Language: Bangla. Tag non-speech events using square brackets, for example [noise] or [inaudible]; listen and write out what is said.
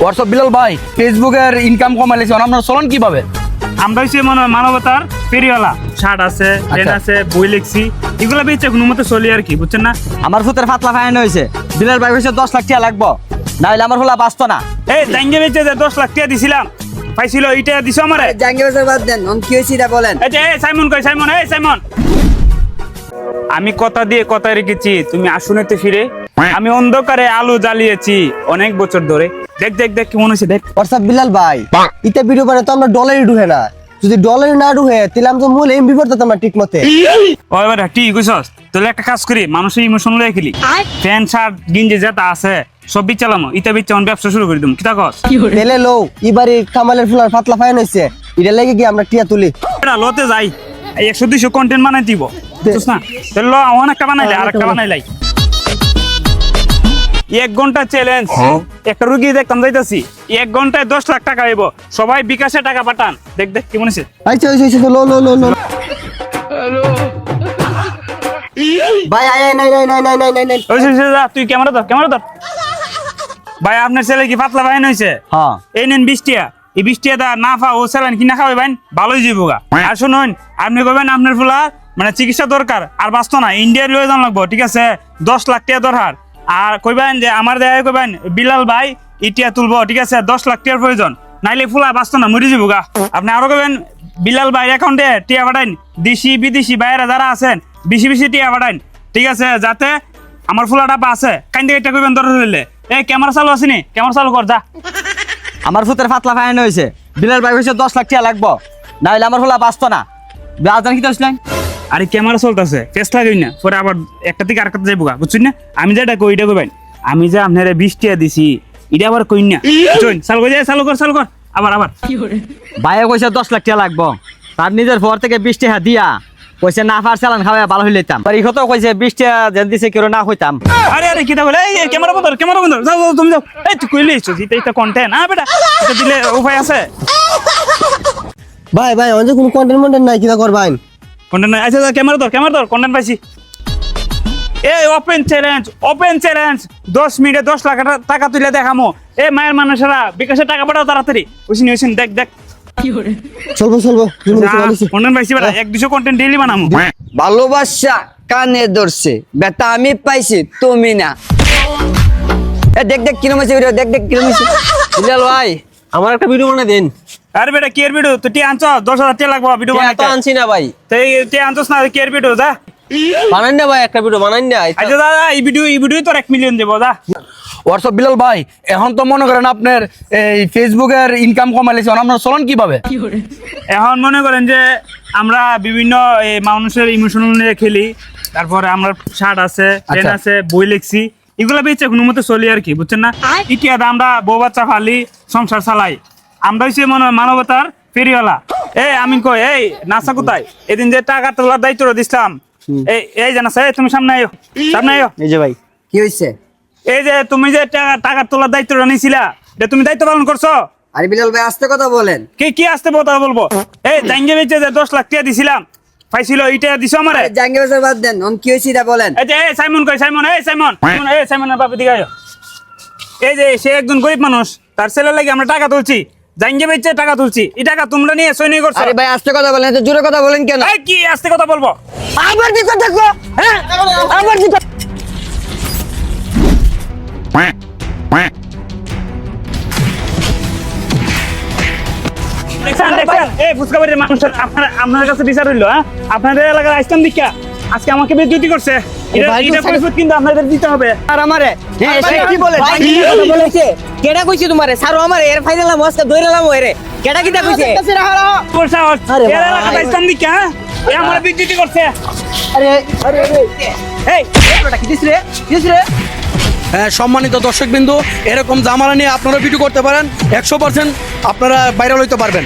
হোয়াটসঅ্যাপ বিলাল ভাই ফেসবুকের ইনকাম কমাইলেছে আপনার চলন কীভাবে? আমরা হচ্ছে মনে মানবতার ফেরিওয়ালা। শার্ট আছে পেন আচ্ছা। আছে বই লিখছি। এগুলো বেচে কোনো মতো চলি আর কি বুঝছেন না? আমার ফুতের ফাতলা ফাইন হয়েছে। বিলাল ভাই হয়েছে দশ লাখ টাকা লাগবো। না হলে আমার হলা বাঁচতো না। এই জাঙ্গে বেচে যে দশ লাখ টাকা দিছিলাম পাইছিল এইটা দিছো আমারে? জাঙ্গি বাজার বাদ দেন অন কি হয়েছে এটা বলেন। এই যে এই সাইমন কই সাইমন এই সাইমন। আমি কথা দিয়ে কথা রেখেছি তুমি আসুনেতে ফিরে। আমি অন্ধকারে আলো জ্বালিয়েছি অনেক বছর ধরে। দেখ দেখ দেখ কেমন হয়েছে দেখ। হোয়াটসঅ্যাপ বিলাল ভাই ইতে ভিডিও বানায় তো আমরা ডলারই ঢুকে না। যদি ডলারই না ঢুকে তাহলে আমি তো মূল এমবি পড়তাম না ঠিক মতে ও এবার ঠিক কইছস? তাহলে একটা কাজ করি মানুষের ইমোশন লয়ে খেলি। প্যান্ট শার্ট গিঞ্জি যেটা আছে সব বিচালামো ইটা বিচা ব্যবসা শুরু করে দিম কিতা কস? তেলে লো এবারে কামালের ফুলার ফাতলা ফাইন হয়েছে এটা লেগে কি আমরা টিয়া তুলি? এটা লতে যাই এই একশো দুইশো কন্টেন্ট বানাই দিব বুঝছ না? তাহলে একটা বানাইলে আর একটা বানাইলাই এক ঘণ্টা চ্যালেঞ্জ একটা রুগী দেখতাম যাইতাছি। এক ঘন্টায় দশ লাখ টাকা আইব সবাই বিকাশে টাকা পাঠান। দেখ দেখ কেমন আছে আচ্ছা আচ্ছা আচ্ছা লো লো লো লো। ভাই আয় আয়, নাই নাই নাই নাই নাই নাই নাই ওই যা, তুই ক্যামেরা ধর ক্যামেরা ধর। ভাই আপনার ছেলে কি পাতলা ভাই হয়েছে হ্যাঁ। এই নেন বৃষ্টিয়া এই বৃষ্টিয়া দা না ফা ও স্যালাইন কিনা খাওয়াই বাইন ভালোই যাব গা। আর শুনুন আপনি কবেন আপনার ফুলা মানে চিকিৎসা দরকার আর বাঁচতো না। ইন্ডিয়ার লয়ে যান লাগবো ঠিক আছে? দশ লাখ টাকা দরকার। আর কইবেন যে আমার দেয় কইবেন, বিলাল ভাই ইটিয়া তুলবো, ঠিক আছে? দশ লাখ টাকার প্রয়োজন। নাইলে ফুলা বাঁচতো না, মরে যাব গা। আপনি আরও কইবেন, বিলাল ভাই অ্যাকাউন্টে টিয়া পাঠাইন। দেশি, বিদেশি বাইরে যারা আছেন, বেশি বেশি টিয়া পাঠাইন, ঠিক আছে? যাতে আমার ফুলাটা আছে কাইন্দে এটা কইবেন দরকার হইলে। এই ক্যামেরা চালু আসেনি ক্যামেরা চালু কর, যা। আমার ফুতের ফাতলা ফাইন হয়েছে বিলাল ভাই হয়েছে দশ লাখ টাকা লাগবো। না হলে আমার হলা বাঁচতো না। আজান কি আসলেন আরে ক্যামেরা চলতেছে ফেস লাগাই না। পরে আবার একটা থেকে আরেকটা যাইবো গা বুঝছেন না? আমি যেটা কই এটা কইবেন? আমি যে আপনারে বিশ টিয়া দিছি এটা আবার কই না। বুঝছেন চালু করে চালু কর চালু কর। আবার আবার। ভাইয়ে কইছে দশ লাখ টাকা লাগবো। তার নিজের ঘর থেকে বিশ টাকা দিয়া কইছে না ফার চালান খাওয়া ভালো হইলেতাম আর ইহতেও কইছে বিশ টাকা যেন দিছে কেউ না হইতাম। আরে আরে কিটা বলে? এই ক্যামেরা বন্ধ কর, ক্যামেরা বন্ধ। যাও যাও তুমি যাও। এই তুই কইলে এসছো এটা এটা কন্টেন্ট হ্যাঁ বেটা এটা দিলে উপায় আছে। ভাই ভাই অঞ্চে কোনো কন্টেন্ট মন্টেন্ট নাই কিনা করবাইন কন্টেন্ট আচ্ছা আচ্ছা, ক্যামেরা ধর ক্যামেরা ধর কন্টেন্ট পাইছি। এই ওপেন চ্যালেঞ্জ ওপেন চ্যালেঞ্জ দশ মিনিটে দশ লাখ টাকা- তুলে দেখামো। এ মায়ের মানুষেরা বিকাশে টাকা পাঠাও তাড়াতাড়ি। ওইসিন ওইসিন দেখ দেখ। চলবো চলবো। জীবনে কন্টেন্ট পাইছি বেটা। এক দুশো কন্টেন্ট ডেইলি বানামো। ভালোবাসা কানে ধরছে। বেটা আমি পাইছি তুমি না। এ দেখ দেখ কিরম আছে ভিডিও দেখ দেখ কিরম আছে [laughs] ভাই। আমার একটা ভিডিও বানাই দেন। আরে বেটা কে ভিডিও তুই টি আনছ? দশ হাজার টাকা লাগবো ভিডিও টিয়া তো আনছি না ভাই। তাই টি আনছস না কে ভিডিও যা। বানাই না ভাই একটা ভিডিও বানাই না। আচ্ছা দাদা এই ভিডিও এই ভিডিও তোর এক মিলিয়ন দেবো যা। হোয়াটসঅ্যাপ বিলাল ভাই? এখন তো মনে করেন আপনার এই ফেসবুকের ইনকাম কমাইলেছে আপনার চলন কীভাবে? এখন মনে করেন যে আমরা বিভিন্ন এই মানুষের ইমোশন নিয়ে খেলি তারপরে আমার শার্ট আছে পেন আচ্ছা। আছে বই লিখছি এগুলো বেচে কোনো মতো চলি আর কি বুঝছেন না? ইতিহাদ আমরা বউ বাচ্চা ফালি সংসার চালাই। আমরা হচ্ছে মনে হয় মানবতার ফেরিওয়ালা। এই আমি কই এই নাসা কোথায়? এদিন যে টাকা তোলার দায়িত্ব দিছিলাম। এই এই জানা এই তুমি সামনে আয়ো সামনে আয়ো এই যে ভাই। কি হয়েছে এই যে তুমি যে টাকা টাকা তোলার দায়িত্বটা নিছিলা যে তুমি দায়িত্ব পালন করছ? আরে বিলাল ভাই আস্তে কথা বলেন। কি কি আস্তে কথা বলব? এই জাঙ্গে বেচে যে দশ লাখ টাকা দিছিলাম পাইছিল এইটা দিছো আমারে? জাঙ্গি বাজার বাদ দেন অন কি হয়েছে এটা বলেন। এই যে এই সাইমন কই সাইমন এই সাইমন সাইমন, এই সাইমনের বাপে দিকে আয়ো। এই যে সে একজন গরিব মানুষ তার ছেলের লাগি আমরা টাকা তুলছি। জাঙ্গে বেচে টাকা তুলছি। এই টাকা তোমরা নিয়ে সৈনিক করছ। আরে ভাই আস্তে কথা বলেন এত জোরে কথা বলেন কেন? কি আস্তে কথা বলব? আবার কি কথা কো হ্যাঁ? আবার কি আপনার কাছে বিচার হইল হ্যাঁ? আপনাদের এলাকার আইসলাম দীক্ষা। আজকে আমাকে বিদ্যুতি করছে। এটা পরিশোধ কিন্তু আপনাদের দিতে হবে। আর আমারে? কি বলে কেডা কইছি তোমারে? সারো আমার এর ফাইনাল দইরালাম ওরে কেডা কিটা কইছে? পয়সা এর আইসলাম দীক্ষা কা এ আমার করছে। এই হ্যাঁ সম্মানিত দর্শকবিন্দু এরকম জামালা নিয়ে আপনারা ভিডিও করতে পারেন। একশো পার্সেন্ট আপনারা ভাইরাল হইতে পারবেন।